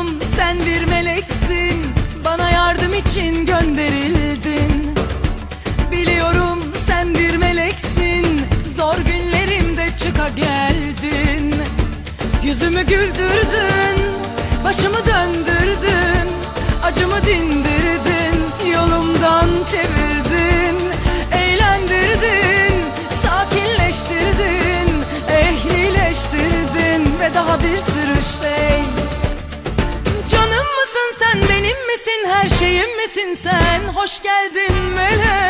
Dostum sen bir meleksin. Bana yardım için gönderildin. Biliyorum sen bir meleksin. Zor günlerimde çıka geldin. Yüzümü güldürdün Başımı misin sen? Hoş geldin melek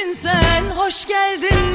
Neredesin sen? Hoş geldin